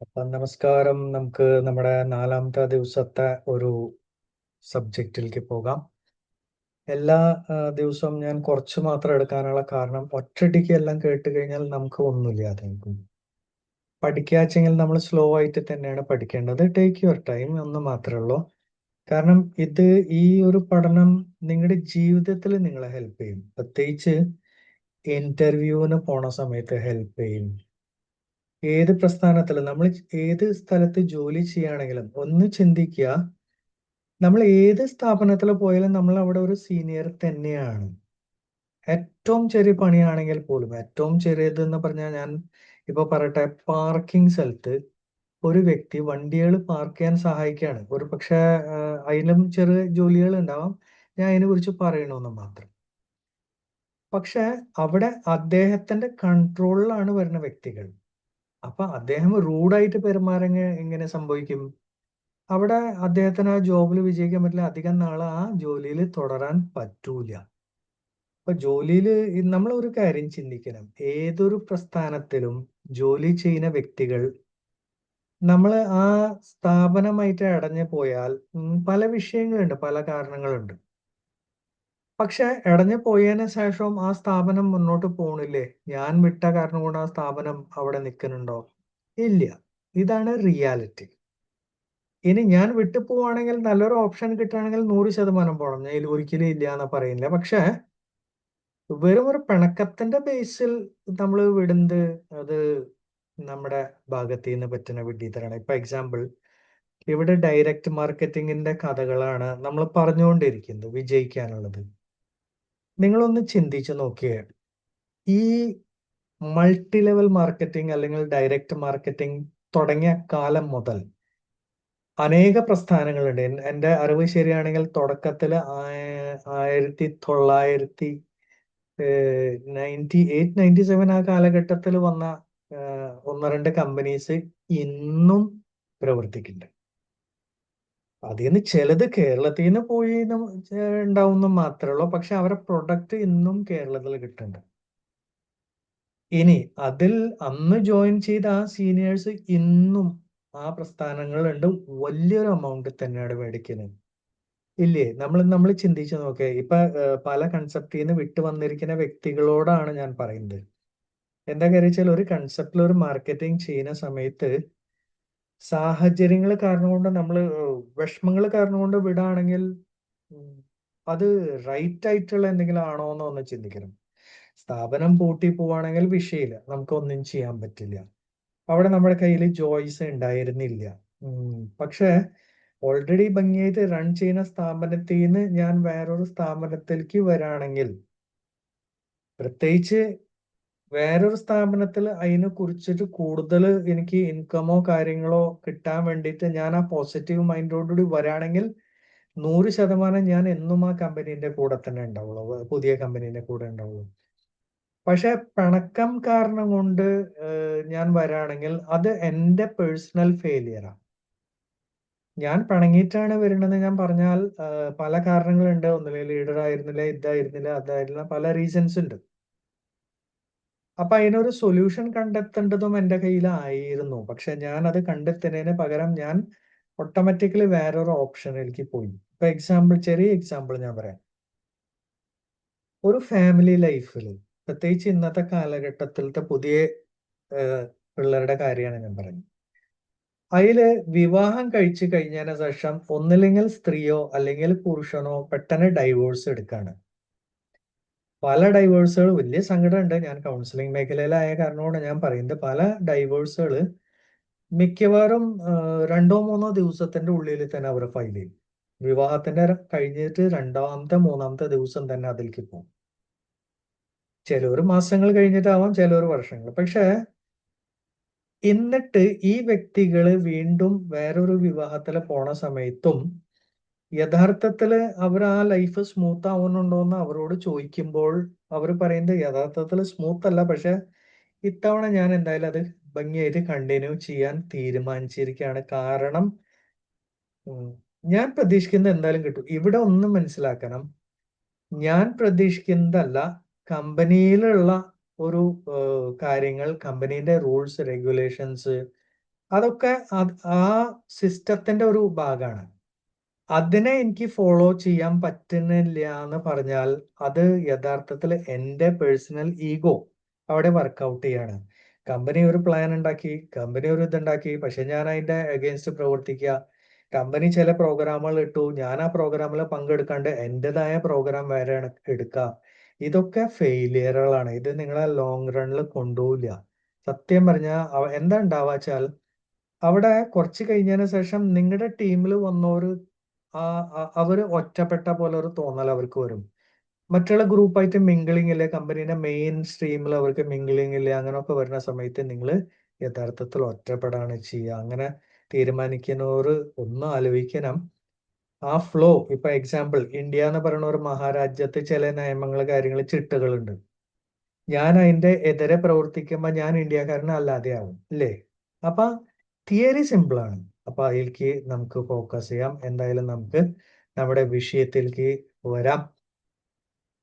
അപ്പം നമസ്കാരം. നമുക്ക് നമ്മുടെ നാലാമത്തെ ദിവസത്തെ ഒരു സബ്ജക്റ്റിലേക്ക് പോകാം. എല്ലാ ദിവസവും ഞാൻ കുറച്ച് മാത്രം എടുക്കാനുള്ള കാരണം ഒറ്റയടിക്ക് എല്ലാം കേട്ട് കഴിഞ്ഞാൽ നമുക്ക് ഒന്നുമില്ല ഒന്നുമില്ലാതായിരിക്കും പഠിക്കാച്ചെങ്കിൽ നമ്മൾ സ്ലോ ആയിട്ട് തന്നെയാണ് പഠിക്കേണ്ടത്. ടേക്ക് യുവർ ടൈം എന്ന് മാത്രമേ ഉള്ളൂ. കാരണം ഇത് ഈ ഒരു പഠനം നിങ്ങളുടെ ജീവിതത്തിൽ നിങ്ങളെ ഹെൽപ്പ് ചെയ്യും. പ്രത്യേകിച്ച് ഇന്റർവ്യൂവിന് പോണ സമയത്ത് ഹെൽപ്പ് ചെയ്യും. ഏത് പ്രസ്ഥാനത്തിൽ നമ്മൾ ഏത് സ്ഥലത്ത് ജോലി ചെയ്യുകയാണെങ്കിലും ഒന്ന് ചിന്തിക്കുക നമ്മൾ ഏത് സ്ഥാപനത്തിൽ പോയാലും നമ്മൾ അവിടെ ഒരു സീനിയർ തന്നെയാണ്. ഏറ്റവും ചെറിയ പണിയാണെങ്കിൽ പോലും ഏറ്റവും ചെറിയത് എന്ന് പറഞ്ഞാൽ ഞാൻ ഇപ്പൊ പറയട്ടെ പാർക്കിംഗ് സ്ഥലത്ത് ഒരു വ്യക്തി വണ്ടികൾ പാർക്ക് ചെയ്യാൻ സഹായിക്കുകയാണ്. ഒരു പക്ഷെ അതിലും ചെറിയ ജോലികൾ ഉണ്ടാവാം. ഞാൻ അതിനെ കുറിച്ച് പറയണമെന്ന് മാത്രം. പക്ഷെ അവിടെ അദ്ദേഹത്തിന്റെ കൺട്രോളിലാണ് വരുന്ന വ്യക്തികൾ. അപ്പൊ അദ്ദേഹം റൂഡായിട്ട് പെരുമാറങ്ങ എങ്ങനെ സംഭവിക്കും. അവിടെ അദ്ദേഹത്തിന് ആ ജോബിൽ വിജയിക്കാൻ പറ്റില്ല. അധികം നാൾ ആ ജോലിയിൽ തുടരാൻ പറ്റൂല. അപ്പൊ ജോലിയിൽ നമ്മൾ ഒരു കാര്യം ചിന്തിക്കണം. ഏതൊരു പ്രസ്ഥാനത്തിലും ജോലി ചെയ്യുന്ന വ്യക്തികൾ നമ്മൾ ആ സ്ഥാപനമായിട്ട് അടഞ്ഞു പോയാൽ പല വിഷയങ്ങളുണ്ട് പല കാരണങ്ങളുണ്ട്. പക്ഷെ ഇടഞ്ഞു പോയതിനു ശേഷം ആ സ്ഥാപനം മുന്നോട്ട് പോണില്ലേ? ഞാൻ വിട്ട കാരണം കൊണ്ട് ആ സ്ഥാപനം അവിടെ നിൽക്കുന്നുണ്ടോ ഇല്ല. ഇതാണ് റിയാലിറ്റി. ഇനി ഞാൻ വിട്ടു പോവാണെങ്കിൽ നല്ലൊരു ഓപ്ഷൻ കിട്ടുകയാണെങ്കിൽ നൂറ് ശതമാനം പോകണം ഞാൻ ഒരിക്കലും ഇല്ല എന്ന് പറയുന്നില്ല. പക്ഷെ വെറും ഒരു പിണക്കത്തിന്റെ ബേസിൽ നമ്മൾ വിടുന്നത് അത് നമ്മുടെ ഭാഗത്ത് നിന്ന് പറ്റുന്ന വിഡിതരാണ് ഇപ്പൊ എക്സാമ്പിൾ ഇവിടെ ഡയറക്റ്റ് മാർക്കറ്റിംഗിന്റെ കഥകളാണ് നമ്മൾ പറഞ്ഞുകൊണ്ടിരിക്കുന്നത് വിജയിക്കാനുള്ളത്. നിങ്ങളൊന്ന് ചിന്തിച്ചു നോക്കിയേ. ഈ മൾട്ടി ലെവൽ മാർക്കറ്റിംഗ് അല്ലെങ്കിൽ ഡയറക്റ്റ് മാർക്കറ്റിംഗ് തുടങ്ങിയ കാലം മുതൽ അനേക പ്രസ്ഥാനങ്ങളുണ്ട്. എൻ- എന്റെ അറിവ് ശരിയാണെങ്കിൽ തുടക്കത്തിൽ ആയിരത്തി തൊള്ളായിരത്തി നയന്റി എയ്റ്റ് നയന്റി സെവൻ ആ കാലഘട്ടത്തിൽ വന്ന ഒന്ന് രണ്ട് കമ്പനീസ് ഇന്നും പ്രവർത്തിക്കുന്നുണ്ട് അതിൽ നിന്ന് ചിലത് കേരളത്തിൽ നിന്ന് പോയി ന്ന് ഉണ്ടാവുന്ന മാത്രമേ ഉള്ളൂ. പക്ഷെ അവരെ പ്രൊഡക്റ്റ് ഇന്നും കേരളത്തിൽ കിട്ടുന്നുണ്ട് ഇനി അതിൽ അന്ന് ജോയിൻ ചെയ്ത ആ സീനിയേഴ്സ് ഇന്നും ആ പ്രസ്ഥാനങ്ങളുണ്ട്. വലിയൊരു എമൗണ്ട് തന്നെയാണ് മേടിക്കുന്നത് ഇല്ലേ? നമ്മൾ നമ്മൾ ചിന്തിച്ചു നോക്കേ. ഇപ്പൊ പല കൺസെപ്റ്റിൽ നിന്ന് വിട്ടു വന്നിരിക്കുന്ന വ്യക്തികളോടാണ് ഞാൻ പറയുന്നത്. എന്താ കാര്യം വെച്ചാൽ ഒരു കൺസെപ്റ്റിൽ ഒരു മാർക്കറ്റിംഗ് ചെയ്യുന്ന സമയത്ത് സാഹചര്യങ്ങൾ കാരണം കൊണ്ട് നമ്മൾ വിഷമങ്ങൾ കാരണം കൊണ്ട് വിടാണെങ്കിൽ അത് റൈറ്റ് ആയിട്ടുള്ള എന്തെങ്കിലും ആണോ എന്ന് ഒന്ന് ചിന്തിക്കണം. സ്ഥാപനം പൂട്ടി പോവാണെങ്കിൽ വിഷയമില്ല നമുക്ക് ഒന്നും ചെയ്യാൻ പറ്റില്ല. അവിടെ നമ്മുടെ കയ്യിൽ ജോയ്സ് ഉണ്ടായിരുന്നില്ല. പക്ഷെ ഓൾറെഡി ഭംഗിയായിട്ട് റൺ ചെയ്യുന്ന സ്ഥാപനത്തിൽ നിന്ന് ഞാൻ വേറൊരു സ്ഥാപനത്തിലേക്ക് വരാണെങ്കിൽ പ്രത്യേകിച്ച് വേറൊരു സ്ഥാപനത്തിൽ അതിനെ കുറിച്ചിട്ട് കൂടുതൽ എനിക്ക് ഇൻകമോ കാര്യങ്ങളോ കിട്ടാൻ വേണ്ടിയിട്ട് ഞാൻ ആ പോസിറ്റീവ് മൈൻഡോടുകൂടി വരാണെങ്കിൽ നൂറ് ശതമാനം ഞാൻ എന്നും ആ കമ്പനീന്റെ കൂടെ തന്നെ ഉണ്ടാവുള്ളൂ. പുതിയ കമ്പനീന്റെ കൂടെ ഉണ്ടാവുള്ളൂ. പക്ഷെ പിണക്കം കാരണം കൊണ്ട് ഞാൻ വരാണെങ്കിൽ അത് എന്റെ പേഴ്സണൽ ഫെയിലിയറാണ് ഞാൻ പിണങ്ങിയിട്ടാണ് വരുന്നത്. ഞാൻ പറഞ്ഞാൽ പല കാരണങ്ങളുണ്ട്. ഒന്നുമില്ല ലീഡർ ആയിരുന്നില്ല ഇതായിരുന്നില്ല അതായിരുന്നില്ല പല റീസൺസ് ഉണ്ട്. അപ്പൊ അതിനൊരു സൊല്യൂഷൻ കണ്ടെത്തേണ്ടതും എന്റെ കയ്യിലായിരുന്നു. പക്ഷെ ഞാൻ അത് കണ്ടെത്തുന്നതിന് പകരം ഞാൻ ഓട്ടോമാറ്റിക്കലി വേറൊരു ഓപ്ഷനിലേക്ക് പോയി. ഇപ്പൊ എക്സാമ്പിൾ ചെറിയ എക്സാമ്പിൾ ഞാൻ പറയാം. ഒരു ഫാമിലി ലൈഫിൽ പ്രത്യേകിച്ച് ഇന്നത്തെ കാലഘട്ടത്തിലത്തെ പുതിയ പിള്ളേരുടെ കാര്യമാണ് ഞാൻ പറയുന്നത്. അതിൽ വിവാഹം കഴിച്ചു കഴിഞ്ഞതിന് ശേഷം ഒന്നില്ലെങ്കിൽ സ്ത്രീയോ അല്ലെങ്കിൽ പുരുഷനോ പെട്ടെന്ന് ഡൈവോഴ്സ് എടുക്കാണ്. പല ഡൈവേഴ്സുകൾ വലിയ സങ്കടമുണ്ട്. ഞാൻ കൗൺസിലിംഗ് മേഖലയിലായ കാരണമാണ് ഞാൻ പറയുന്നത്. പല ഡൈവേഴ്സുകൾ മിക്കവാറും രണ്ടോ മൂന്നോ ദിവസത്തിന്റെ ഉള്ളിൽ തന്നെ അവർ ഫയൽ ചെയ്യും. വിവാഹത്തിന്റെ കഴിഞ്ഞിട്ട് രണ്ടാമത്തെ മൂന്നാമത്തെ ദിവസം തന്നെ അതിലേക്ക് പോകും. ചിലവർ മാസങ്ങൾ കഴിഞ്ഞിട്ടാവാം ചിലവർ വർഷങ്ങൾ. പക്ഷേ എന്നിട്ട് ഈ വ്യക്തികൾ വീണ്ടും വേറൊരു വിവാഹത്തിൽ പോണ സമയത്തും യഥാർത്ഥത്തിൽ അവർ ആ ലൈഫ് സ്മൂത്ത് ആവുന്നുണ്ടോ എന്ന് അവരോട് ചോദിക്കുമ്പോൾ അവർ പറയുന്നത് യഥാർത്ഥത്തിൽ സ്മൂത്ത് അല്ല. പക്ഷെ ഇത്തവണ ഞാൻ എന്തായാലും അത് ഭംഗിയായിട്ട് കണ്ടിന്യൂ ചെയ്യാൻ തീരുമാനിച്ചിരിക്കുകയാണ്. കാരണം ഞാൻ പ്രതീക്ഷിക്കുന്നത് എന്തായാലും കിട്ടും. ഇവിടെ ഒന്ന് മനസ്സിലാക്കണം. ഞാൻ പ്രതീക്ഷിക്കുന്നതല്ല കമ്പനിയിലുള്ള ഒരു കാര്യങ്ങൾ കമ്പനീന്റെ റൂൾസ് റെഗുലേഷൻസ് അതൊക്കെ ആ സിസ്റ്റത്തിന്റെ ഒരു ഭാഗമാണ്. അതിനെ എനിക്ക് ഫോളോ ചെയ്യാൻ പറ്റുന്നില്ല എന്ന് പറഞ്ഞാൽ അത് യഥാർത്ഥത്തിൽ എന്റെ പേഴ്സണൽ ഈഗോ അവിടെ വർക്കൗട്ട് ചെയ്യാണ്. കമ്പനി ഒരു പ്ലാൻ ഉണ്ടാക്കി കമ്പനി ഒരു ഇതുണ്ടാക്കി പക്ഷെ ഞാൻ അതിന്റെ അഗേൻസ്റ്റ് പ്രവർത്തിക്കുക. കമ്പനി ചില പ്രോഗ്രാമുകൾ ഇട്ടു ഞാൻ ആ പ്രോഗ്രാമിൽ പങ്കെടുക്കാണ്ട് എന്റെതായ പ്രോഗ്രാം വേറെ എടുക്കുക. ഇതൊക്കെ ഫെയിലിയറുകളാണ് ഇത് നിങ്ങളെ ലോങ് റണ്ണിൽ കൊണ്ടുപോവില്ല സത്യം പറഞ്ഞാൽ എന്താ ഉണ്ടാവാച്ചാൽ അവിടെ കുറച്ച് കഴിഞ്ഞതിന് ശേഷം നിങ്ങളുടെ ടീമിൽ വന്നവർ അവർ ഒറ്റപ്പെട്ട പോലെ ഒരു തോന്നൽ അവർക്ക് വരും. മറ്റുള്ള ഗ്രൂപ്പായിട്ട് മിങ്കിളിംഗ് ഇല്ല കമ്പനീന്റെ മെയിൻ സ്ട്രീമിൽ അവർക്ക് മിങ്കിളിംഗ് ഇല്ല അങ്ങനെയൊക്കെ വരുന്ന സമയത്ത് നിങ്ങൾ യഥാർത്ഥത്തിൽ ഒറ്റപ്പെടാണ് ചെയ്യുക. അങ്ങനെ തീരുമാനിക്കുന്നവർ ഒന്ന് ആലോചിക്കണം. ആ ഫ്ലോ ഇപ്പൊ എക്സാമ്പിൾ ഇന്ത്യ എന്ന് പറയുന്ന ഒരു മഹാരാജ്യത്ത് ചില നിയമങ്ങൾ കാര്യങ്ങൾ ചിട്ടകളുണ്ട്. ഞാൻ അതിന്റെ എതിരെ പ്രവർത്തിക്കുമ്പോൾ ഞാൻ ഇന്ത്യക്കാരനല്ലാതെ ആവും അല്ലേ അപ്പൊ തിയറി സിമ്പിൾ ആണ്. അപ്പൊ അതിലേക്ക് നമുക്ക് ഫോക്കസ് ചെയ്യാം. എന്തായാലും നമുക്ക് നമ്മുടെ വിഷയത്തിലേക്ക് വരാം.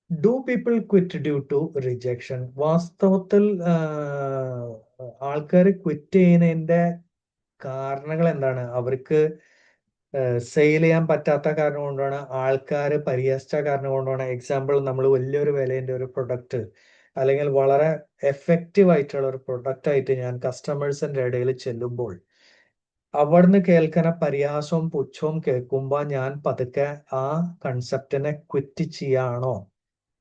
Do people quit due to rejection വാസ്തവത്തിൽ ആൾക്കാർ ക്വിറ്റ് ചെയ്യുന്നതിന്റെ കാരണങ്ങൾ എന്താണ്? അവർക്ക് സെയിൽ ചെയ്യാൻ പറ്റാത്ത കാരണം കൊണ്ടാണ് ആൾക്കാർ പരിഹസിച്ച കാരണം കൊണ്ടാണ്. എക്സാമ്പിൾ നമ്മൾ വലിയൊരു വിലയുടെ ഒരു പ്രൊഡക്റ്റ് അല്ലെങ്കിൽ വളരെ എഫക്റ്റീവ് ആയിട്ടുള്ള ഒരു പ്രൊഡക്റ്റ് ആയിട്ട് ഞാൻ കസ്റ്റമേഴ്സിന്റെ ഇടയിൽ ചെല്ലുമ്പോൾ അവിടുന്ന് കേൾക്കുന്ന പരിഹാസവും പുച്ഛവും കേൾക്കുമ്പോൾ ഞാൻ പതുക്കെ ആ കൺസെപ്റ്റിനെ ക്വിറ്റ് ചെയ്യാണോ?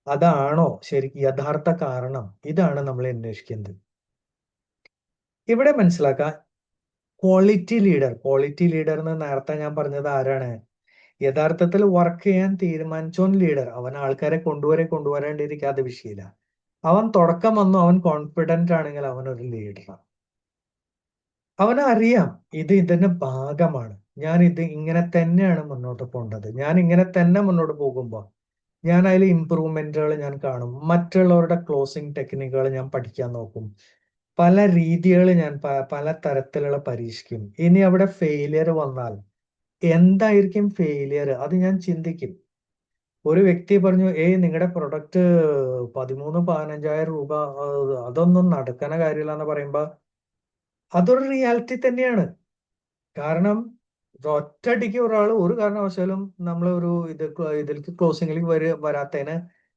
അതാണോ ശരി യഥാർത്ഥ കാരണം? ഇതാണ് നമ്മൾ അന്വേഷിക്കുന്നത് ഇവിടെ മനസ്സിലാക്കുക ക്വാളിറ്റി ലീഡർ ക്വാളിറ്റി ലീഡർ എന്ന് നേരത്തെ ഞാൻ പറഞ്ഞത് ആരാണ്? യഥാർത്ഥത്തിൽ വർക്ക് ചെയ്യാൻ തീരുമാനിച്ചോൻ ലീഡർ അവൻ ആൾക്കാരെ കൊണ്ടുവരെ കൊണ്ടുവരേണ്ടിയിരിക്കാതെ വിഷയമില്ല. അവൻ തുടക്കം വന്നു. അവൻ കോൺഫിഡന്റ് ആണെങ്കിൽ അവൻ ഒരു ലീഡറാണ് അവനറിയാം ഇത് ഇതിന്റെ ഭാഗമാണ്. ഞാൻ ഇത് ഇങ്ങനെ തന്നെയാണ് മുന്നോട്ട് പോകേണ്ടത്. ഞാൻ ഇങ്ങനെ തന്നെ മുന്നോട്ട് പോകുമ്പോൾ ഞാൻ അതിൽ ഇമ്പ്രൂവ്മെന്റുകൾ ഞാൻ കാണും. മറ്റുള്ളവരുടെ ക്ലോസിങ് ടെക്നിക്കുകൾ ഞാൻ പഠിക്കാൻ നോക്കും. പല രീതികൾ ഞാൻ പല തരത്തിലുള്ള പരീക്ഷിക്കും. ഇനി അവിടെ ഫെയിലിയർ വന്നാൽ എന്തായിരിക്കും ഫെയിലിയർ അത് ഞാൻ ചിന്തിക്കും. ഒരു വ്യക്തി പറഞ്ഞു ഏയ് നിങ്ങളുടെ പ്രൊഡക്റ്റ് പതിമൂന്ന് പതിനഞ്ചായിരം രൂപ അതൊന്നും നടക്കണ കാര്യമില്ല എന്ന് പറയുമ്പോ അതൊരു റിയാലിറ്റി തന്നെയാണ്. കാരണം ഒറ്റയടിക്ക് ഒരാൾ ഒരു കാരണവശാലും നമ്മൾ ഒരു ഇത് ഇതിലേക്ക് ക്ലോസിംഗിലേക്ക് വര വരാത്തതിന്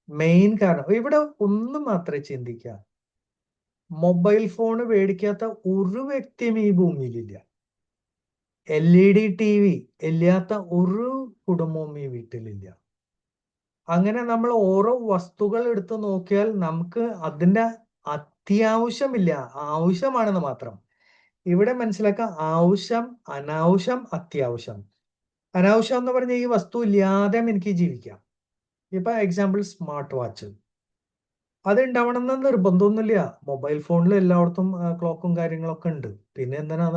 മെയിൻ കാരണം ഇവിടെ ഒന്നും മാത്രമേ ചിന്തിക്കുക മൊബൈൽ ഫോൺ മേടിക്കാത്ത ഒരു വ്യക്തിയും ഈ ഭൂമിയിലില്ല. L E D T V ഇല്ലാത്ത ഒരു കുടുംബവും ഈ വീട്ടിലില്ല. അങ്ങനെ നമ്മൾ ഓരോ വസ്തുക്കൾ എടുത്ത് നോക്കിയാൽ നമുക്ക് അതിന്റെ അത്യാവശ്യമില്ല ആവശ്യമാണെന്ന് മാത്രം. ഇവിടെ മനസ്സിലാക്കുക ആവശ്യം അനാവശ്യം അത്യാവശ്യം. അനാവശ്യം എന്ന് പറഞ്ഞാൽ ഈ വസ്തു ഇല്ലാതെ എനിക്ക് ജീവിക്കാം. ഇപ്പൊ എക്സാമ്പിൾ സ്മാർട്ട് വാച്ച് അത് ഉണ്ടാവണം എന്ന് നിർബന്ധമൊന്നുമില്ല മൊബൈൽ ഫോണിൽ എല്ലായിടത്തും ക്ലോക്കും കാര്യങ്ങളൊക്കെ ഉണ്ട്. പിന്നെ എന്തിനാ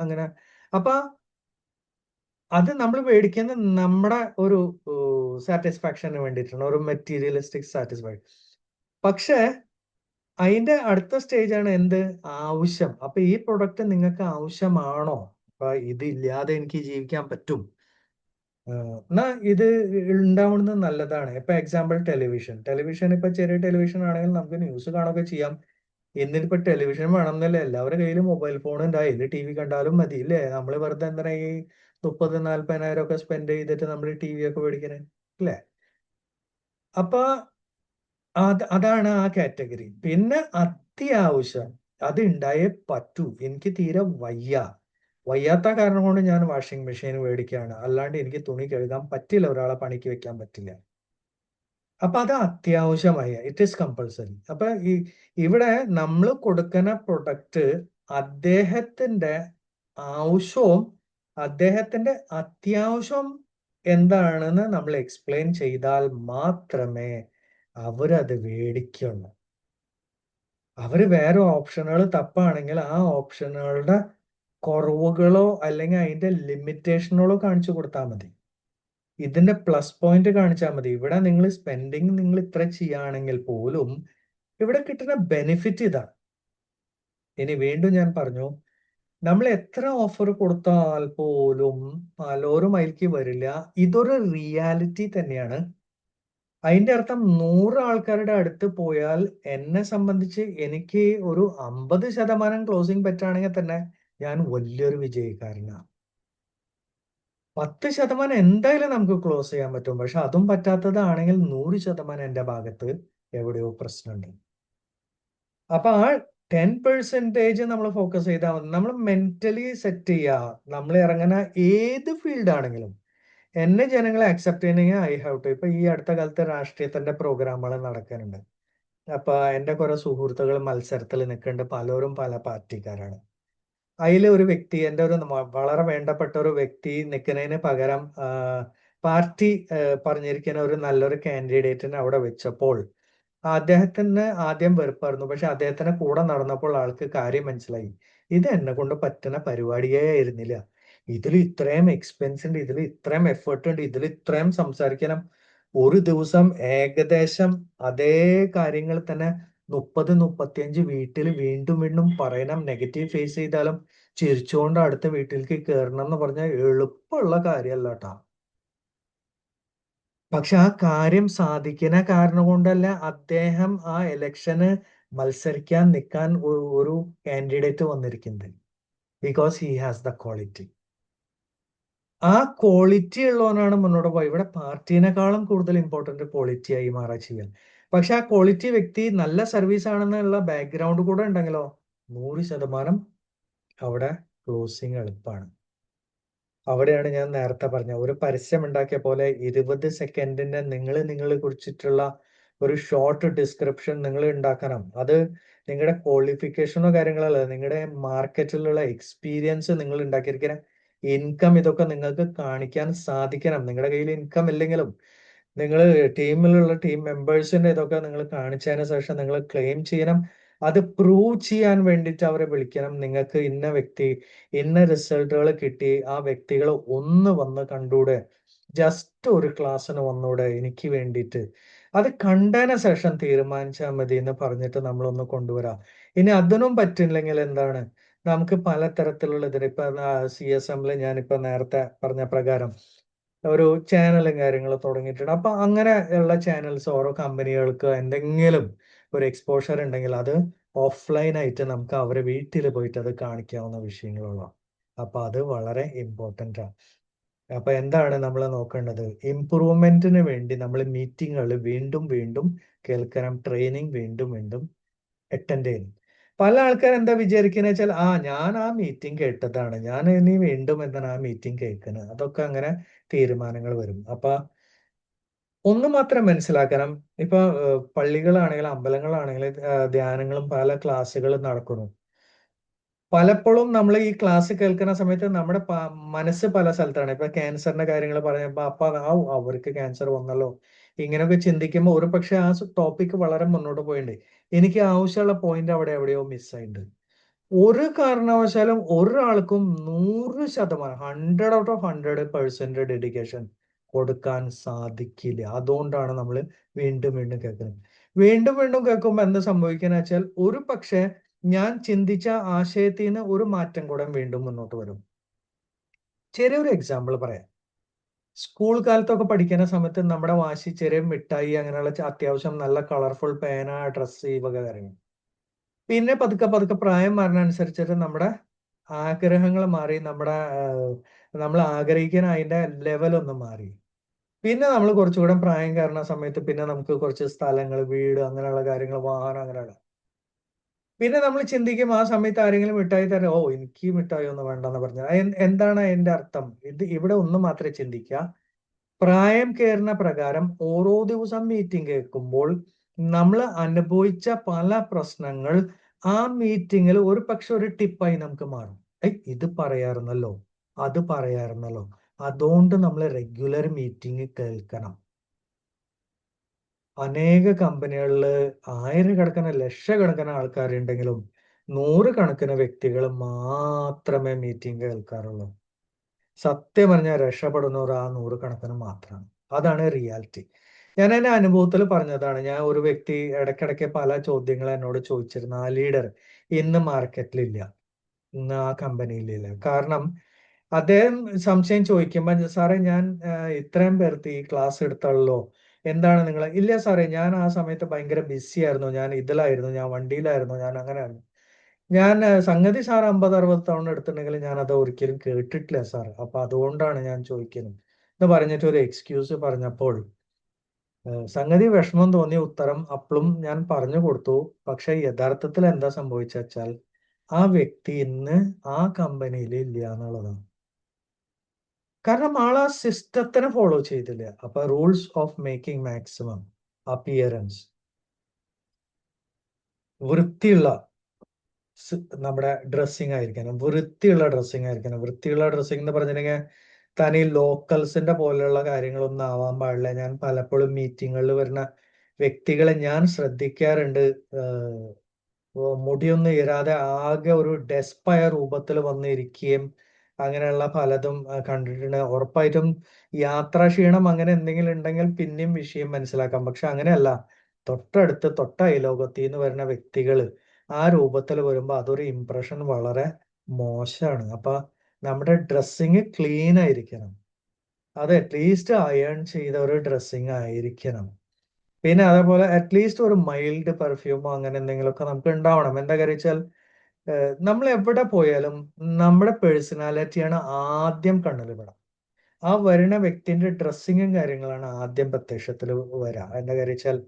അങ്ങനെ? അപ്പൊ അത് നമ്മൾ മേടിക്കുന്ന നമ്മുടെ ഒരു സാറ്റിസ്ഫാക്ഷന് വേണ്ടിയിട്ടാണ് ഒരു മെറ്റീരിയലിസ്റ്റിക് സാറ്റിസ്ഫാക്ഷൻ പക്ഷേ അതിന്റെ അടുത്ത സ്റ്റേജ് ആണ് എന്ത്? ആവശ്യം. അപ്പൊ ഈ പ്രൊഡക്റ്റ് നിങ്ങൾക്ക് ആവശ്യമാണോ? അപ്പൊ ഇത് ഇല്ലാതെ എനിക്ക് ജീവിക്കാൻ പറ്റും. എന്നാ ഇത് ഉണ്ടാവുന്നത് നല്ലതാണ്. ഇപ്പൊ എക്സാമ്പിൾ ടെലിവിഷൻ ടെലിവിഷൻ ഇപ്പൊ ചെറിയ ടെലിവിഷൻ ആണെങ്കിൽ നമുക്ക് ന്യൂസ് കാണുകയൊക്കെ ചെയ്യാം. എന്നിപ്പോ ടെലിവിഷൻ വേണമെന്നല്ല? എല്ലാവരുടെ കയ്യിലും മൊബൈൽ ഫോൺ ഉണ്ടായി ഇത് ടി വി കണ്ടാലും മതി ഇല്ലേ? നമ്മൾ വെറുതെ എന്തിനാ ഈ മുപ്പത് നാല്പതിനായിരം ഒക്കെ സ്പെൻഡ് ചെയ്തിട്ട് നമ്മൾ ടി വി ഒക്കെ മേടിക്കണേ? അല്ലേ അപ്പൊ അത് അതാണ് ആ കാറ്റഗറി. പിന്നെ അത്യാവശ്യം അത് ഉണ്ടായേ പറ്റൂ. എനിക്ക് തീരെ വയ്യ. വയ്യാത്ത കാരണം കൊണ്ട് ഞാൻ വാഷിംഗ് മെഷീൻ മേടിക്കുകയാണ്. അല്ലാണ്ട് എനിക്ക് തുണി കഴുകാൻ പറ്റില്ല. ഒരാളെ പണിക്ക് വെക്കാൻ പറ്റില്ല. അപ്പൊ അത് അത്യാവശ്യമായ. ഇറ്റ് ഈസ് കമ്പൾസറി അപ്പൊ ഈ ഇവിടെ നമ്മൾ കൊടുക്കുന്ന പ്രൊഡക്റ്റ് അദ്ദേഹത്തിന്റെ ആവശ്യവും അദ്ദേഹത്തിന്റെ അത്യാവശ്യം എന്താണെന്ന് നമ്മൾ എക്സ്പ്ലെയിൻ ചെയ്താൽ മാത്രമേ അവരത് മേടിക്കുള്ളൂ അവർ വേറെ ഓപ്ഷനുകൾ തപ്പാണെങ്കിൽ ആ ഓപ്ഷനുകളുടെ കുറവുകളോ അല്ലെങ്കിൽ അതിന്റെ ലിമിറ്റേഷനുകളോ കാണിച്ചു കൊടുത്താൽ മതി. ഇതിന്റെ പ്ലസ് പോയിന്റ് കാണിച്ചാൽ മതി. ഇവിടെ നിങ്ങൾ സ്പെൻഡിങ് നിങ്ങൾ ഇത്ര ചെയ്യുകയാണെങ്കിൽ പോലും ഇവിടെ കിട്ടുന്ന ബെനിഫിറ്റ് ഇതാണ്. ഇനി വീണ്ടും ഞാൻ പറഞ്ഞു നമ്മൾ എത്ര ഓഫർ കൊടുത്താൽ പോലും പലരും അതിലേക്ക് വരില്ല. ഇതൊരു റിയാലിറ്റി തന്നെയാണ്. അതിന്റെ അർത്ഥം നൂറ് ആൾക്കാരുടെ അടുത്ത് പോയാൽ എന്നെ സംബന്ധിച്ച് എനിക്ക് ഒരു അമ്പത് ശതമാനം ക്ലോസിംഗ് പറ്റുകയാണെങ്കിൽ തന്നെ ഞാൻ വലിയൊരു വിജയിക്കാരനാണ് പത്ത് ശതമാനം എന്തായാലും നമുക്ക് ക്ലോസ് ചെയ്യാൻ പറ്റും. പക്ഷെ അതും പറ്റാത്തതാണെങ്കിൽ നൂറ് ശതമാനം എന്റെ ഭാഗത്ത് എവിടെയോ പ്രശ്നമുണ്ട്. അപ്പൊ ആ ടെൻ പെർസെന്റേജ് നമ്മൾ ഫോക്കസ് ചെയ്താൽ നമ്മൾ മെന്റലി സെറ്റ് ചെയ്യുക. നമ്മൾ ഇറങ്ങുന്ന ഏത് ഫീൽഡ് ആണെങ്കിലും എന്നെ ജനങ്ങളെ അക്സെപ്റ്റ് ചെയ്യണമെങ്കിൽ ഐ ഹാവ് ടു ഇപ്പൊ ഈ അടുത്ത കാലത്ത് രാഷ്ട്രീയത്തിന്റെ പ്രോഗ്രാമുകൾ നടക്കാനുണ്ട് അപ്പൊ എന്റെ കുറെ സുഹൃത്തുക്കൾ മത്സരത്തിൽ നിൽക്കുന്നുണ്ട്. പലരും പല പാർട്ടിക്കാരാണ്. അതിലെ ഒരു വ്യക്തി എന്റെ ഒരു വളരെ വേണ്ടപ്പെട്ട ഒരു വ്യക്തി നിൽക്കുന്നതിന് പകരം പാർട്ടി പറഞ്ഞിരിക്കുന്ന ഒരു നല്ലൊരു കാൻഡിഡേറ്റിനെ അവിടെ വെച്ചപ്പോൾ അദ്ദേഹത്തിന് ആദ്യം വെറുപ്പായിരുന്നു. പക്ഷെ അദ്ദേഹത്തിന് കൂടെ നടന്നപ്പോൾ ആൾക്ക് കാര്യം മനസ്സിലായി. ഇത് എന്നെ കൊണ്ട് പറ്റുന്ന പരിപാടിയേ ആയിരുന്നില്ല. ഇതിൽ ഇത്രയും എക്സ്പെൻസ് ഉണ്ട് ഇതിൽ ഇത്രയും എഫേർട്ട് ഉണ്ട് ഇതിൽ ഇത്രയും സംസാരിക്കണം. ഒരു ദിവസം ഏകദേശം അതേ കാര്യങ്ങൾ തന്നെ മുപ്പത് മുപ്പത്തിയഞ്ച് വീട്ടിൽ വീണ്ടും വീണ്ടും പറയണം. നെഗറ്റീവ് ഫേസ് ചെയ്താലും ചിരിച്ചുകൊണ്ട് അടുത്ത വീട്ടിലേക്ക് കയറണം എന്ന് പറഞ്ഞാൽ എളുപ്പമുള്ള കാര്യമല്ല കേട്ടാ പക്ഷെ ആ കാര്യം സാധിക്കുന്ന കാരണം കൊണ്ടല്ല അദ്ദേഹം ആ ഇലക്ഷന് മത്സരിക്കാൻ നിൽക്കാൻ ഒരു കാൻഡിഡേറ്റ് വന്നിരിക്കുന്നത്. Because he has the quality ആ ക്വാളിറ്റി ഉള്ളവനാണ് മുന്നോട്ട് പോയി ഇവിടെ പാർട്ടീനേക്കാളും കൂടുതൽ ഇമ്പോർട്ടന്റ് ക്വാളിറ്റി ആയി മാറാ ചെയ്യാൻ പക്ഷെ ആ ക്വാളിറ്റി വ്യക്തി നല്ല സർവീസ് ആണെന്നുള്ള ബാക്ക്ഗ്രൗണ്ട് കൂടെ ഉണ്ടെങ്കിലോ നൂറ് ശതമാനം അവിടെ ക്ലോസിങ് എളുപ്പമാണ് അവിടെയാണ് ഞാൻ നേരത്തെ പറഞ്ഞ ഒരു പരസ്യം ഉണ്ടാക്കിയ പോലെ ഇരുപത് സെക്കൻഡിന്റെ നിങ്ങൾ നിങ്ങളെ കുറിച്ചിട്ടുള്ള ഒരു ഷോർട്ട് ഡിസ്ക്രിപ്ഷൻ നിങ്ങൾ ഉണ്ടാക്കണം. അത് നിങ്ങളുടെ ക്വാളിഫിക്കേഷനോ കാര്യങ്ങളല്ല നിങ്ങളുടെ മാർക്കറ്റിലുള്ള എക്സ്പീരിയൻസ് നിങ്ങൾ ഉണ്ടാക്കിയിരിക്കുന്ന ഇൻകം ഇതൊക്കെ നിങ്ങൾക്ക് കാണിക്കാൻ സാധിക്കണം. നിങ്ങളുടെ കയ്യിൽ ഇൻകം ഇല്ലെങ്കിലും നിങ്ങൾ ടീമിലുള്ള ടീം മെമ്പേഴ്സിന്റെ ഇതൊക്കെ നിങ്ങൾ കാണിച്ചതിന് ശേഷം നിങ്ങൾ ക്ലെയിം ചെയ്യണം. അത് പ്രൂവ് ചെയ്യാൻ വേണ്ടിയിട്ട് അവരെ വിളിക്കണം. നിങ്ങൾക്ക് ഇന്ന വ്യക്തി ഇന്ന റിസൾട്ടുകൾ കിട്ടി ആ വ്യക്തികൾ ഒന്ന് വന്ന് കണ്ടൂടെ? ജസ്റ്റ് ഒരു ക്ലാസ്സിന് വന്നൂടെ? എനിക്ക് വേണ്ടിയിട്ട്. അത് കണ്ടതിന് ശേഷം തീരുമാനിച്ചാൽ മതി എന്ന് പറഞ്ഞിട്ട് നമ്മളൊന്ന് കൊണ്ടുവരാം. ഇനി അതിനും പറ്റില്ലെങ്കിൽ എന്താണ് നമുക്ക് പലതരത്തിലുള്ള ഇതിന് ഇപ്പൊ സി എസ് എമ്മിൽ ഞാനിപ്പോ നേരത്തെ പറഞ്ഞ പ്രകാരം ഒരു ചാനലും കാര്യങ്ങളും തുടങ്ങിയിട്ടുണ്ട്. അപ്പൊ അങ്ങനെ ഉള്ള ചാനൽസ് ഓരോ കമ്പനികൾക്ക് എന്തെങ്കിലും ഒരു എക്സ്പോഷർ ഉണ്ടെങ്കിൽ അത് ഓഫ്ലൈൻ ആയിട്ട് നമുക്ക് അവരെ വീട്ടിൽ പോയിട്ട് അത് കാണിക്കാവുന്ന വിഷയങ്ങളുള്ള അപ്പൊ അത് വളരെ ഇമ്പോർട്ടന്റ് ആണ് അപ്പൊ എന്താണ് നമ്മൾ നോക്കേണ്ടത്? ഇംപ്രൂവ്മെന്റിന് വേണ്ടി നമ്മൾ മീറ്റിങ്ങുകൾ വീണ്ടും വീണ്ടും കേൾക്കണം ട്രെയിനിങ് വീണ്ടും വീണ്ടും അറ്റൻഡ് ചെയ്യുന്നു. പല ആൾക്കാർ എന്താ വിചാരിക്കുന്ന വെച്ചാൽ ആ ഞാൻ ആ മീറ്റിംഗ് കേട്ടതാണ്. ഞാൻ ഇനി വീണ്ടും എന്താണ് ആ മീറ്റിംഗ് കേൾക്കുന്നത് അതൊക്കെ അങ്ങനെ തീരുമാനങ്ങൾ വരും. അപ്പൊ ഒന്ന് മാത്രം മനസ്സിലാക്കണം. ഇപ്പൊ പള്ളികളാണെങ്കിലും അമ്പലങ്ങളാണെങ്കിലും ധ്യാനങ്ങളും പല ക്ലാസ്സുകളും നടക്കുന്നു. പലപ്പോഴും നമ്മൾ ഈ ക്ലാസ് കേൾക്കുന്ന സമയത്ത് നമ്മുടെ മനസ്സ് പല സ്ഥലത്താണ്. ഇപ്പൊ ക്യാൻസറിന്റെ കാര്യങ്ങൾ പറയുമ്പോ അപ്പൊ ആ അവർക്ക് ക്യാൻസർ വന്നല്ലോ. ഇങ്ങനെയൊക്കെ ചിന്തിക്കുമ്പോൾ ഒരു പക്ഷെ ആ ടോപ്പിക് വളരെ മുന്നോട്ട് പോയിട്ടുണ്ട് എനിക്ക് ആവശ്യമുള്ള പോയിന്റ് അവിടെ എവിടെയോ മിസ്സായിട്ടുണ്ട് ഒരു കാരണവശാലും ഒരാൾക്കും നൂറ് ശതമാനം hundred out of hundred percent dedication കൊടുക്കാൻ സാധിക്കില്ല. അതുകൊണ്ടാണ് നമ്മൾ വീണ്ടും വീണ്ടും കേൾക്കുന്നത്. വീണ്ടും വീണ്ടും കേൾക്കുമ്പോൾ എന്ത് സംഭവിക്കുന്ന വെച്ചാൽ ഒരു പക്ഷേ ഞാൻ ചിന്തിച്ച ആശയത്തിൽ നിന്ന് ഒരു മാറ്റം കൂടെ വീണ്ടും മുന്നോട്ട് വരും. ചെറിയൊരു എക്സാമ്പിൾ പറയാം. സ്കൂൾ കാലത്തൊക്കെ പഠിക്കുന്ന സമയത്ത് നമ്മുടെ വാശി ചെറിയ മിഠായി അങ്ങനെയുള്ള അത്യാവശ്യം നല്ല കളർഫുൾ പേന ഡ്രസ്സ് ഈ വക കാര്യങ്ങൾ പിന്നെ പതുക്കെ പതുക്കെ പ്രായം മാറുന്നതനുസരിച്ചിട്ട് നമ്മുടെ ആഗ്രഹങ്ങൾ മാറി നമ്മുടെ നമ്മൾ ആഗ്രഹിക്കാൻ അതിന്റെ ലെവൽ ഒന്ന് മാറി. പിന്നെ നമ്മൾ കുറച്ചുകൂടെ പ്രായം കയറുന്ന സമയത്ത് പിന്നെ നമുക്ക് കുറച്ച് സ്ഥലങ്ങൾ വീട് അങ്ങനെയുള്ള കാര്യങ്ങൾ വാഹനം അങ്ങനെയുള്ള പിന്നെ നമ്മൾ ചിന്തിക്കും ആ സമയത്ത് ആരെങ്കിലും മിഠായി തരാം ഓ എനിക്ക് മിഠായി ഒന്നും വേണ്ടെന്ന് പറഞ്ഞാൽ എന്താണ് അതിന്റെ അർത്ഥം? ഇത് ഇവിടെ ഒന്ന് മാത്രമേ ചിന്തിക്കുക പ്രായം കയറുന്ന പ്രകാരം ഓരോ ദിവസം മീറ്റിംഗ് കേൾക്കുമ്പോൾ നമ്മൾ അനുഭവിച്ച പല പ്രശ്നങ്ങൾ ആ മീറ്റിങ്ങിൽ ഒരു പക്ഷെ ഒരു ടിപ്പായി നമുക്ക് മാറും. ഇത് പറയാറുന്നല്ലോ. അത് പറയാറുന്നല്ലോ. അതുകൊണ്ട് നമ്മൾ റെഗുലർ മീറ്റിംഗ് കേൾക്കണം. അനേക കമ്പനികളിൽ ആയിരക്കണക്കിന് ലക്ഷക്കണക്കിന് ആൾക്കാരുണ്ടെങ്കിലും നൂറുകണക്കിന് വ്യക്തികൾ മാത്രമേ മീറ്റിംഗ് കേൾക്കാറുള്ളൂ. സത്യം പറഞ്ഞാൽ രക്ഷപ്പെടുന്നവർ ആ നൂറുകണക്കിന് മാത്രമാണ്. അതാണ് റിയാലിറ്റി ഞാൻ എന്റെ അനുഭവത്തിൽ പറഞ്ഞതാണ് ഞാൻ ഒരു വ്യക്തി ഇടയ്ക്കിടയ്ക്ക് പല ചോദ്യങ്ങൾ എന്നോട് ചോദിച്ചിരുന്നു ആ ലീഡർ ഇന്ന് മാർക്കറ്റിലില്ല ഇന്ന് ആ കമ്പനിയിലില്ല കാരണം അദ്ദേഹം സംശയം ചോദിക്കുമ്പോൾ സാറേ ഞാൻ ഇത്രയും പേർക്ക് ഈ ക്ലാസ് എടുത്തുള്ളൂ. എന്താണ് നിങ്ങൾ ഇല്ല സാറേ ഞാൻ ആ സമയത്ത് ഭയങ്കര ബിസി ആയിരുന്നു. ഞാൻ ഇതിലായിരുന്നു ഞാൻ വണ്ടിയിലായിരുന്നു ഞാൻ അങ്ങനെയായിരുന്നു. ഞാൻ സംഗതി സാർ അമ്പത് അറുപത് തവണ എടുത്തിട്ടുണ്ടെങ്കിൽ ഞാൻ അത് ഒരിക്കലും കേട്ടിട്ടില്ല സാർ. അപ്പൊ അതുകൊണ്ടാണ് ഞാൻ ചോദിക്കുന്നത്. എന്ന് പറഞ്ഞിട്ട് ഒരു എക്സ്ക്യൂസ് പറഞ്ഞപ്പോൾ സംഗതി വിഷമം തോന്നിയ ഉത്തരം അപ്പളും ഞാൻ പറഞ്ഞു കൊടുത്തു. പക്ഷെ യഥാർത്ഥത്തിൽ എന്താ സംഭവിച്ചാൽ ആ വ്യക്തി ഇന്ന് ആ കമ്പനിയിൽ ഇല്ല എന്നുള്ളതാണ്. കാരണം ആൾ ആ സിസ്റ്റത്തിനെ ഫോളോ ചെയ്തില്ല. അപ്പൊ rules of making maximum appearance വൃത്തിയുള്ള നമ്മുടെ ഡ്രസ്സിങ് ആയിരിക്കണം. വൃത്തിയുള്ള ഡ്രസ്സിങ് ആയിരിക്കണം. വൃത്തിയുള്ള ഡ്രസ്സിങ് എന്ന് പറഞ്ഞിട്ടുണ്ടെങ്കിൽ തനി ലോക്കൽസിന്റെ പോലെയുള്ള കാര്യങ്ങളൊന്നും ആവാൻ പാടില്ല. ഞാൻ പലപ്പോഴും മീറ്റിങ്ങുകളിൽ വരുന്ന വ്യക്തികളെ ഞാൻ ശ്രദ്ധിക്കാറുണ്ട്. മുടിയൊന്നും ഇരാതെ ആകെ ഒരു ഡെസ്പായ രൂപത്തിൽ വന്നിരിക്കുകയും അങ്ങനെയുള്ള പലതും കണ്ടിട്ടുണ്ട്. ഉറപ്പായിട്ടും യാത്രാക്ഷീണം അങ്ങനെ എന്തെങ്കിലും ഉണ്ടെങ്കിൽ പിന്നെയും വിഷയം മനസ്സിലാക്കാം. പക്ഷെ അങ്ങനെയല്ല. തൊട്ടടുത്ത് തൊട്ട അയലോകത്തിൽ നിന്ന് വരുന്ന വ്യക്തികൾ ആ രൂപത്തിൽ വരുമ്പോൾ അതൊരു ഇംപ്രഷൻ വളരെ മോശമാണ് അപ്പൊ നമ്മുടെ ഡ്രസ്സിങ് ക്ലീൻ ആയിരിക്കണം. അത് അറ്റ്ലീസ്റ്റ് അയൺ ചെയ്ത ഒരു ഡ്രസ്സിങ് ആയിരിക്കണം. പിന്നെ അതേപോലെ അറ്റ്ലീസ്റ്റ് ഒരു മൈൽഡ് പെർഫ്യൂമോ അങ്ങനെ എന്തെങ്കിലുമൊക്കെ നമുക്ക് ഉണ്ടാവണം. എന്താ കാര്യം നമ്മൾ എവിടെ പോയാലും നമ്മുടെ പേഴ്സണാലിറ്റിയാണ് ആദ്യം കണ്ണിൽ പെടാം ആ വരുന്ന വ്യക്തിന്റെ ഡ്രസ്സിങ്ങും കാര്യങ്ങളാണ് ആദ്യം പ്രത്യക്ഷത്തിൽ വരാ. എന്താ കാര്യം വെച്ചാൽ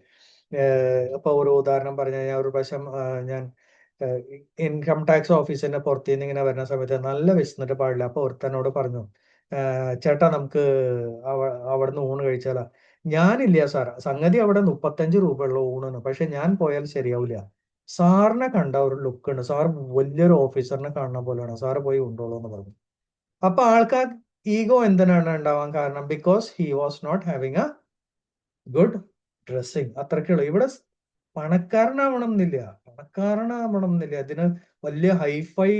ഇപ്പൊ ഒരു ഉദാഹരണം പറഞ്ഞു കഴിഞ്ഞാൽ ഒരു പ്രാവശ്യം ഞാൻ ഇൻകം ടാക്സ് ഓഫീസിന്റെ പുറത്തു നിന്ന് ഇങ്ങനെ വരുന്ന സമയത്ത് നല്ല വിശന്നിട്ട് പാടില്ല. അപ്പൊ ഒരുത്തനോട് പറഞ്ഞു ചേട്ടാ നമുക്ക് അവിടുന്ന് ഊണ് കഴിച്ചാലാ. ഞാനില്ല സാർ സംഗതി അവിടെ മുപ്പത്തഞ്ച് രൂപയുള്ള ഊണാണ് പക്ഷെ ഞാൻ പോയാൽ ശരിയാവില്ല. സാറിനെ കണ്ട ഒരു ലുക്ക് ഉണ്ട്. സാർ വലിയൊരു ഓഫീസറിനെ കാണുന്ന പോലെയാണ്. സാറ് പോയി ഉണ്ടോളൂ എന്ന് പറഞ്ഞു. അപ്പൊ ആൾക്കാർ ഈഗോ എന്തിനാണ് ഉണ്ടാവാൻ കാരണം? Because he was not having a good dressing അത്രക്കുള്ളൂ ഇവിടെ പണക്കാരനാവണം എന്നില്ല. പണക്കാരനാവണം എന്നില്ല. അതിന് വലിയ ഹൈഫൈ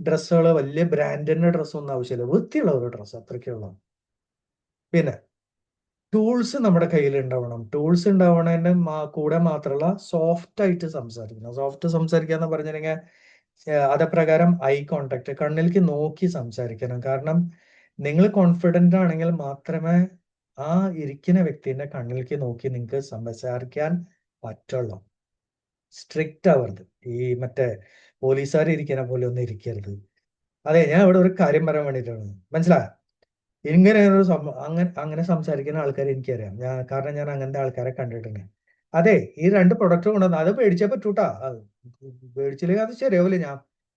ഡ്രസ്സുകൾ വലിയ ബ്രാൻഡിന്റെ ഡ്രസ്സൊന്നും ആവശ്യമില്ല. വൃത്തിയുള്ള ഒരു ഡ്രസ്സ് അത്രയ്ക്കുള്ള പിന്നെ ടൂൾസ് നമ്മുടെ കയ്യിൽ ഉണ്ടാവണം. ടൂൾസ് ഉണ്ടാവണതിന്റെ കൂടെ മാത്രമല്ല സോഫ്റ്റ് ആയിട്ട് സംസാരിക്കണം. സോഫ്റ്റ് സംസാരിക്കുക എന്ന് പറഞ്ഞിട്ടുണ്ടെങ്കിൽ അതപ്രകാരം ഐ കോണ്ടാക്ട് കണ്ണിലേക്ക് നോക്കി സംസാരിക്കണം. കാരണം നിങ്ങൾ കോൺഫിഡന്റ് ആണെങ്കിൽ മാത്രമേ ആ ഇരിക്കുന്ന വ്യക്തിന്റെ കണ്ണിലേക്ക് നോക്കി നിങ്ങൾക്ക് സംസാരിക്കാൻ പറ്റുള്ളൂ. സ്ട്രിക്റ്റ് ആവരുത്. ഈ മറ്റേ പോലീസുകാർ ഇരിക്കുന്ന പോലെ ഒന്നും ഇരിക്കരുത്. അതെ ഞാൻ ഇവിടെ ഒരു കാര്യം പറയാൻ വേണ്ടിയിട്ടാണ്. മനസ്സിലായോ? ഇങ്ങനെ ഒരു അങ്ങനെ അങ്ങനെ സംസാരിക്കുന്ന ആൾക്കാർ എനിക്കറിയാം. ഞാൻ കാരണം ഞാൻ അങ്ങനത്തെ ആൾക്കാരെ കണ്ടിട്ടുണ്ട് അതെ ഈ രണ്ട് പ്രൊഡക്റ്റ് കൊണ്ടുവന്ന അത് പേടിച്ചേ പറ്റൂട്ടാ. പേടിച്ചില്ലെങ്കിൽ അത് ശരിയാവില്ല. ഞാൻ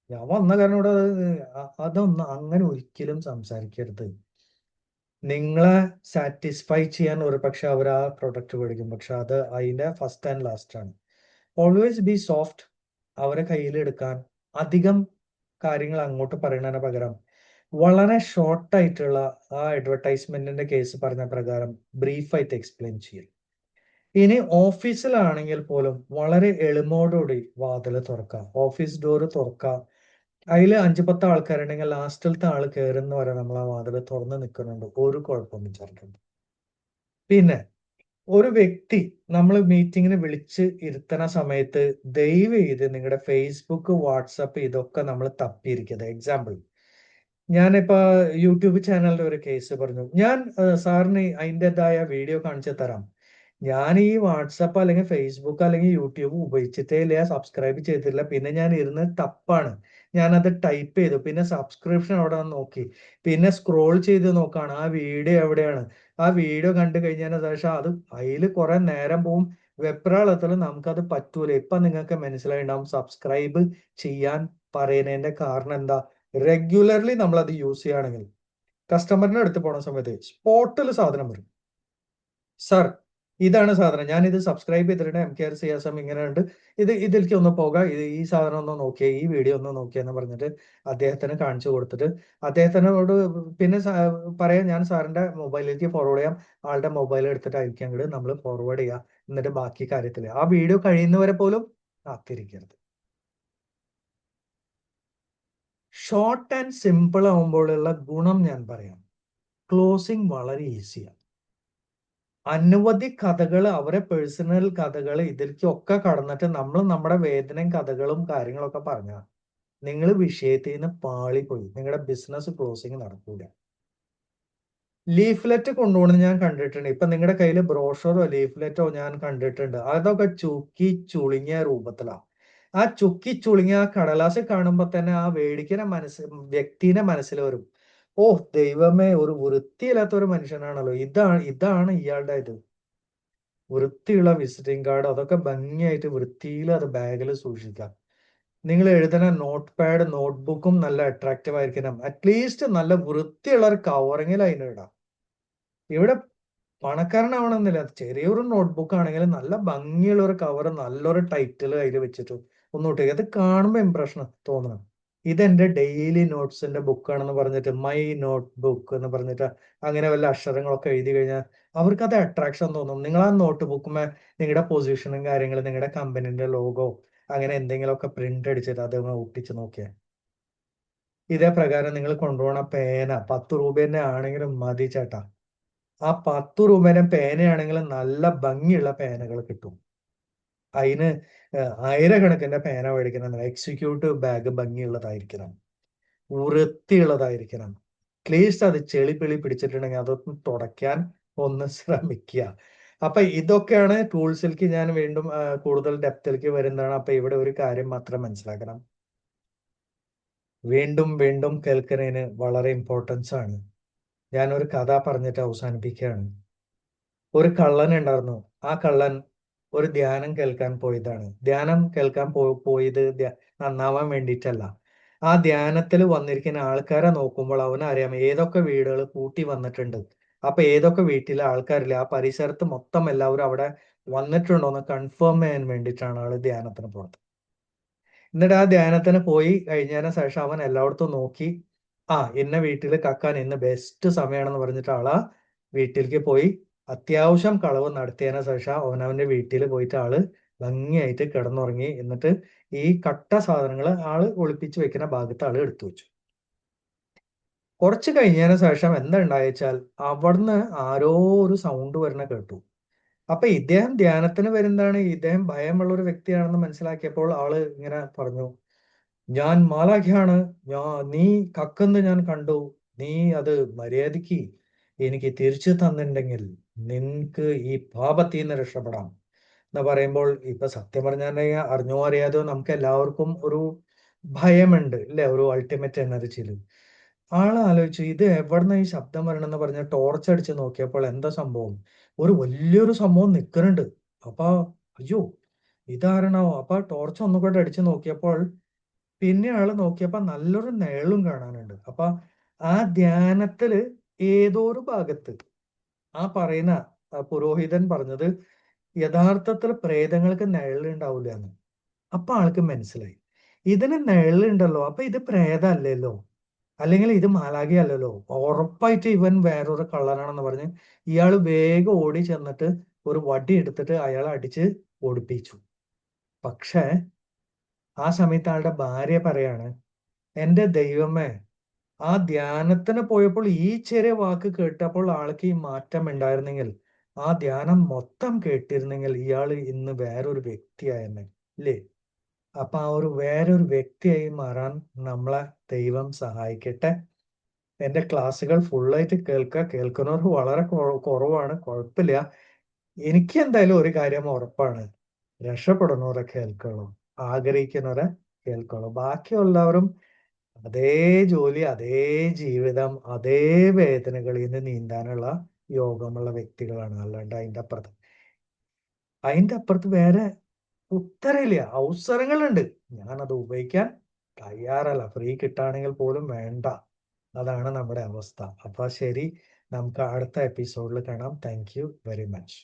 ഞാൻ വന്ന കാരണം ഇവിടെ അതൊന്നും അങ്ങനെ ഒരിക്കലും സംസാരിക്കരുത്. നിങ്ങളെ സാറ്റിസ്ഫൈ ചെയ്യാൻ ഒരു പക്ഷെ അവർ ആ പ്രൊഡക്റ്റ് മേടിക്കും. പക്ഷെ അത് അതിന്റെ ഫസ്റ്റ് ആൻഡ് ലാസ്റ്റ് ആണ്. ഓൾവേസ് ബി സോഫ്റ്റ് അവരെ കയ്യിലെടുക്കാൻ അധികം കാര്യങ്ങൾ അങ്ങോട്ട് പറയുന്നതിന് പകരം വളരെ ഷോർട്ടായിട്ടുള്ള ആ അഡ്വർടൈസ്മെന്റിന്റെ കേസ് പറഞ്ഞ പ്രകാരം ബ്രീഫായിട്ട് എക്സ്പ്ലെയിൻ ചെയ്യും ഇനി ഓഫീസിലാണെങ്കിൽ പോലും വളരെ എളിമോടുകൂടി വാതിൽ തുറക്കാം. ഓഫീസ് ഡോർ തുറക്കാം. അതിൽ അഞ്ചു പത്ത് ആൾക്കാരുണ്ടെങ്കിൽ ലാസ്റ്റിലത്തെ ആൾ കയറുന്ന വരെ നമ്മൾ ആ വാതിൽ തുറന്ന് നിൽക്കുന്നുണ്ട് ഒരു കുഴപ്പമൊന്നും ചേർക്കുന്നുണ്ട് പിന്നെ ഒരു വ്യക്തി നമ്മൾ മീറ്റിങ്ങിന് വിളിച്ച് ഇരുത്തണ സമയത്ത് ദയവ് ചെയ്ത് നിങ്ങളുടെ ഫേസ്ബുക്ക് വാട്സപ്പ് ഇതൊക്കെ നമ്മൾ തപ്പിയിരിക്കുന്നത് എക്സാമ്പിൾ ഞാനിപ്പോ യൂട്യൂബ് ചാനലിന്റെ ഒരു കേസ് പറഞ്ഞു. ഞാൻ സാറിന് അതിന്റെതായ വീഡിയോ കാണിച്ചു തരാം. ഞാൻ ഈ വാട്സപ്പ് അല്ലെങ്കിൽ ഫേസ്ബുക്ക് അല്ലെങ്കിൽ യൂട്യൂബ് ഉപയോഗിച്ചിട്ടേ ഇല്ല സബ്സ്ക്രൈബ് ചെയ്തിട്ടില്ല പിന്നെ ഞാൻ ഇരുന്ന് തപ്പാണ്. ഞാൻ അത് ടൈപ്പ് ചെയ്തു. പിന്നെ സബ്സ്ക്രിപ്ഷൻ അവിടെ നോക്കി. പിന്നെ സ്ക്രോൾ ചെയ്ത് നോക്കാണ്. ആ വീഡിയോ എവിടെയാണ്? ആ വീഡിയോ കണ്ടു കഴിഞ്ഞാൽ ശേഷം അത് അതിൽ കുറെ നേരം പോവും. വെപ്രാളത്തിൽ നമുക്കത് പറ്റൂല. ഇപ്പൊ നിങ്ങൾക്ക് മനസ്സിലായിണ്ടാവും സബ്സ്ക്രൈബ് ചെയ്യാൻ പറയുന്നതിന്റെ കാരണം എന്താ? റെഗുലർലി നമ്മൾ അത് യൂസ് ചെയ്യുകയാണെങ്കിൽ കസ്റ്റമറിന്റെ അടുത്ത് പോണ സമയത്ത് സ്പോട്ടിൽ സാധനം വരും. സർ ഇതാണ് സാധനം. ഞാൻ ഇത് സബ്സ്ക്രൈബ് ചെയ്തിട്ടുണ്ട്. M K R C S M ഇങ്ങനെ ഉണ്ട് ഇത് ഇതിലേക്ക് ഒന്ന് പോകാം. ഇത് ഈ സാധനം ഒന്ന് നോക്കിയേ ഈ വീഡിയോ ഒന്ന് നോക്കിയെന്ന് പറഞ്ഞിട്ട് അദ്ദേഹത്തിന് കാണിച്ചു കൊടുത്തിട്ട് അദ്ദേഹത്തിനോട് പിന്നെ പറയാം ഞാൻ സാറിന്റെ മൊബൈലിലേക്ക് ഫോർവേഡ് ചെയ്യാം. ആളുടെ മൊബൈൽ എടുത്തിട്ടായിരിക്കും കൂടി നമ്മൾ ഫോർവേഡ് ചെയ്യാം എന്നിട്ട് ബാക്കി കാര്യത്തിൽ ആ വീഡിയോ കഴിയുന്നവരെ പോലും കാത്തിരിക്കരുത്. ഷോർട്ട് ആൻഡ് സിമ്പിൾ ആവുമ്പോഴുള്ള ഗുണം ഞാൻ പറയാം. ക്ലോസിംഗ് വളരെ ഈസിയാണ് അനവധി കഥകൾ അവരെ പേഴ്സണൽ കഥകൾ ഇതിലേക്കൊക്കെ കടന്നിട്ട് നമ്മൾ നമ്മുടെ വേദനയും കഥകളും കാര്യങ്ങളൊക്കെ പറഞ്ഞാൽ നിങ്ങൾ വിഷയത്തിൽ നിന്ന് പാളിപ്പോയി. നിങ്ങളുടെ ബിസിനസ് ക്ലോസിങ് നടക്കൂല. ലീഫ്ലെറ്റ് കൊണ്ടുപോകണം ഞാൻ കണ്ടിട്ടുണ്ട്. ഇപ്പൊ നിങ്ങളുടെ കയ്യിൽ ബ്രോഷറോ ലീഫ്ലെറ്റോ ഞാൻ കണ്ടിട്ടുണ്ട്. അതൊക്കെ ചുക്കി ചുളിങ്ങിയ രൂപത്തിലാണ് ആ ചുക്കി ചുളുങ്ങിയ ആ കടലാസ് കാണുമ്പോ തന്നെ ആ വേടിക്കുന്ന മനസ്സ് വ്യക്തിനെ മനസ്സിൽ വരും. ഓ ദൈവമേ ഒരു വൃത്തിയില്ലാത്ത ഒരു മനുഷ്യനാണല്ലോ. ഇതാണ് ഇതാണ് ഇയാളുടെ ഇത്. വൃത്തിയുള്ള വിസിറ്റിംഗ് കാർഡ് അതൊക്കെ ഭംഗിയായിട്ട് വൃത്തിയിൽ അത് ബാഗിൽ സൂക്ഷിക്കാം നിങ്ങൾ എഴുതുന്ന നോട്ട് പാഡ് നോട്ട്ബുക്കും നല്ല അട്രാക്റ്റീവ് ആയിരിക്കണം. അറ്റ്ലീസ്റ്റ് നല്ല വൃത്തിയുള്ള ഒരു കവറിങ്ങിൽ അതിന് ഇടാം. ഇവിടെ പണക്കാരനാവണമെന്നില്ല. ചെറിയൊരു നോട്ട്ബുക്ക് ആണെങ്കിൽ നല്ല ഭംഗിയുള്ള ഒരു കവർ നല്ലൊരു ടൈറ്റിൽ അതിൽ വെച്ചിട്ട്. ഒന്നോട്ട് അത് കാണുമ്പോൾ ഇമ്പ്രഷൻ തോന്നണം. ഇതെന്റെ ഡെയിലി നോട്ട്സിന്റെ ബുക്കാണെന്ന് പറഞ്ഞിട്ട് മൈ നോട്ട് ബുക്ക് എന്ന് പറഞ്ഞിട്ട് അങ്ങനെ വല്ല അക്ഷരങ്ങളൊക്കെ എഴുതി കഴിഞ്ഞാൽ അവർക്ക് അത് അട്രാക്ഷൻ തോന്നും. നിങ്ങൾ ആ നോട്ട് ബുക്കുമേ നിങ്ങളുടെ പൊസിഷനും കാര്യങ്ങളും നിങ്ങളുടെ കമ്പനീന്റെ ലോഗോ അങ്ങനെ എന്തെങ്കിലുമൊക്കെ പ്രിന്റ് അടിച്ചിട്ട് അത് ഒട്ടിച്ച് നോക്കിയാൽ ഇതേ പ്രകാരം നിങ്ങൾ കൊണ്ടുപോകണ പേന പത്ത് രൂപേന്റെ ആണെങ്കിലും മതി ചേട്ടാ. ആ പത്ത് രൂപേന്റെ പേനയാണെങ്കിലും നല്ല ഭംഗിയുള്ള പേനകൾ കിട്ടും. അതിന് ആയിരക്കണക്കിന്റെ പേന മേടിക്കണം എക്സിക്യൂട്ടീവ് ബാഗ് ഭംഗിയുള്ളതായിരിക്കണം. വൃത്തിയുള്ളതായിരിക്കണം. അറ്റ്ലീസ്റ്റ് അത് ചെളിപ്പിളി പിടിച്ചിട്ടുണ്ടെങ്കിൽ അതൊന്ന് തുടയ്ക്കാൻ ഒന്ന് ശ്രമിക്കുക. അപ്പൊ ഇതൊക്കെയാണ് ടൂൾസിലേക്ക് ഞാൻ വീണ്ടും കൂടുതൽ ഡെപ്തിലേക്ക് വരുന്നതാണ്. അപ്പൊ ഇവിടെ ഒരു കാര്യം മാത്രം മനസ്സിലാക്കണം. വീണ്ടും വീണ്ടും കേൾക്കുന്നതിന് വളരെ ഇമ്പോർട്ടൻസ് ആണ്. ഞാൻ ഒരു കഥ പറഞ്ഞിട്ട് അവസാനിപ്പിക്കുകയാണ്. ഒരു കള്ളൻ ഉണ്ടായിരുന്നു. ആ കള്ളൻ ഒരു ധ്യാനം കേൾക്കാൻ പോയതാണ്. ധ്യാനം കേൾക്കാൻ പോ പോയത് നന്നാവാൻ വേണ്ടിയിട്ടല്ല. ആ ധ്യാനത്തിൽ വന്നിരിക്കുന്ന ആൾക്കാരെ നോക്കുമ്പോൾ അവന് അറിയാം ഏതൊക്കെ വീടുകൾ പൂട്ടി വന്നിട്ടുണ്ട്. അപ്പൊ ഏതൊക്കെ വീട്ടിലെ ആൾക്കാരില്ല? ആ പരിസരത്ത് മൊത്തം എല്ലാവരും അവിടെ വന്നിട്ടുണ്ടോ എന്ന് കൺഫേം ചെയ്യാൻ വേണ്ടിയിട്ടാണ് ആൾ ധ്യാനത്തിന് പോണത്. എന്നിട്ട് ആ ധ്യാനത്തിന് പോയി കഴിഞ്ഞതിന് ശേഷം അവൻ എല്ലായിടത്തും നോക്കി ആ എന്നെ വീട്ടിൽ കക്കാൻ ഇന്ന് ബെസ്റ്റ് സമയമാണെന്ന് പറഞ്ഞിട്ട് ആളാ വീട്ടിലേക്ക് പോയി. അത്യാവശ്യം കളവ് നടത്തിയതിനു ശേഷം അവനവന്റെ വീട്ടിൽ പോയിട്ട് ആൾ ഭംഗിയായിട്ട് കിടന്നുറങ്ങി. എന്നിട്ട് ഈ കട്ട സാധനങ്ങൾ ആൾ ഒളിപ്പിച്ചു വെക്കുന്ന ഭാഗത്ത് ആൾ എടുത്തു വെച്ചു. കുറച്ച് കഴിഞ്ഞതിന് ശേഷം എന്താ ഉണ്ടായച്ചാൽ അവിടുന്ന് ആരോ ഒരു സൗണ്ട് വരുന്ന കേട്ടു. അപ്പൊ ഇദ്ദേഹം ധ്യാനത്തിന് വരുന്നതാണ്. ഇദ്ദേഹം ഭയമുള്ള ഒരു വ്യക്തിയാണെന്ന് മനസ്സിലാക്കിയപ്പോൾ ആൾ ഇങ്ങനെ പറഞ്ഞു ഞാൻ മാലാഖിയാണ്. ഞാൻ നീ കക്കെന്ന് ഞാൻ കണ്ടു. നീ അത് മര്യാദയ്ക്ക് എനിക്ക് തിരിച്ചു തന്നിട്ടുണ്ടെങ്കിൽ നിനക്ക് ഈ പാപത്തിൽ നിന്ന് രക്ഷപ്പെടാം. എന്ന് പറയുമ്പോൾ ഇപ്പൊ സത്യം പറഞ്ഞാൽ അറിഞ്ഞോ അറിയാതോ നമുക്ക് എല്ലാവർക്കും ഒരു ഭയമുണ്ട് അല്ലെ ഒരു അൾട്ടിമേറ്റ് എനർജിയിൽ ആൾ ആലോചിച്ചു ഇത് എവിടുന്ന ഈ ശബ്ദം എന്ന് പറഞ്ഞ ടോർച്ച് അടിച്ച് നോക്കിയപ്പോൾ എന്താ സംഭവം? ഒരു വലിയൊരു സംഭവം നിൽക്കുന്നുണ്ട് അപ്പൊ അയ്യോ ഇതാരണോ? അപ്പൊ ടോർച്ച് ഒന്നുകൂടെ അടിച്ച് നോക്കിയപ്പോൾ പിന്നെ ആൾ നോക്കിയപ്പോ നല്ലൊരു നിഴലും കാണാനുണ്ട്. അപ്പൊ ആ ധ്യാനത്തിൽ ഏതോ ഭാഗത്ത് ആ പറയുന്ന പുരോഹിതൻ പറഞ്ഞത് യഥാർത്ഥത്തിൽ പ്രേതങ്ങൾക്ക് നിഴലുണ്ടാവില്ല എന്ന്. അപ്പൊ ആൾക്ക് മനസ്സിലായി. ഇതിന് നിഴലുണ്ടല്ലോ. അപ്പൊ ഇത് പ്രേതല്ലല്ലോ അല്ലെങ്കിൽ ഇത് മാലാഖി അല്ലല്ലോ ഉറപ്പായിട്ട് ഇവൻ വേറൊരു കള്ളനാണെന്ന് പറഞ്ഞ് ഇയാൾ വേഗം ഓടി ചെന്നിട്ട് ഒരു വടി എടുത്തിട്ട് അയാളെ അടിച്ച് ഓടിപ്പിച്ചു. പക്ഷേ ആ സമയത്ത് ആളുടെ ഭാര്യ പറയാണ് എന്റെ ദൈവമേ ആ ധ്യാനത്തിന് പോയപ്പോൾ ഈ ചെറിയ വാക്ക് കേട്ടപ്പോൾ ആൾക്ക് ഈ മാറ്റം ഉണ്ടായിരുന്നെങ്കിൽ ആ ധ്യാനം മൊത്തം കേട്ടിരുന്നെങ്കിൽ ഇയാൾ ഇന്ന് വേറൊരു വ്യക്തിയായെന്നെ ഇല്ലേ? അപ്പൊ ആ ഒരു വേറൊരു വ്യക്തിയായി മാറാൻ നമ്മളെ ദൈവം സഹായിക്കട്ടെ. എന്റെ ക്ലാസ്സുകൾ ഫുള്ളായിട്ട് കേൾക്കുക. കേൾക്കുന്നവർ വളരെ കുറവാണ്. കുഴപ്പമില്ല. എനിക്ക് എന്തായാലും ഒരു കാര്യം ഉറപ്പാണ്. രക്ഷപ്പെടുന്നവരെ കേൾക്കണം. ആഗ്രഹിക്കുന്നവരെ കേൾക്കണം. ബാക്കിയുള്ളവരും അതേ ജോലി അതേ ജീവിതം അതേ വേദനകളിൽ നിന്ന് നീന്താനുള്ള യോഗമുള്ള വ്യക്തികളാണ് അല്ലാണ്ട് അതിന്റെ അപ്പുറത്ത്. അതിന്റെ അപ്പുറത്ത് വേറെ ഉത്തരമില്ല അവസരങ്ങളുണ്ട്. ഞാൻ അത് ഉപയോഗിക്കാൻ തയ്യാറല്ല. ഫ്രീ കിട്ടുകയാണെങ്കിൽ പോലും വേണ്ട. അതാണ് നമ്മുടെ അവസ്ഥ. അപ്പൊ ശരി. നമുക്ക് അടുത്ത എപ്പിസോഡിൽ കാണാം. Thank you very much.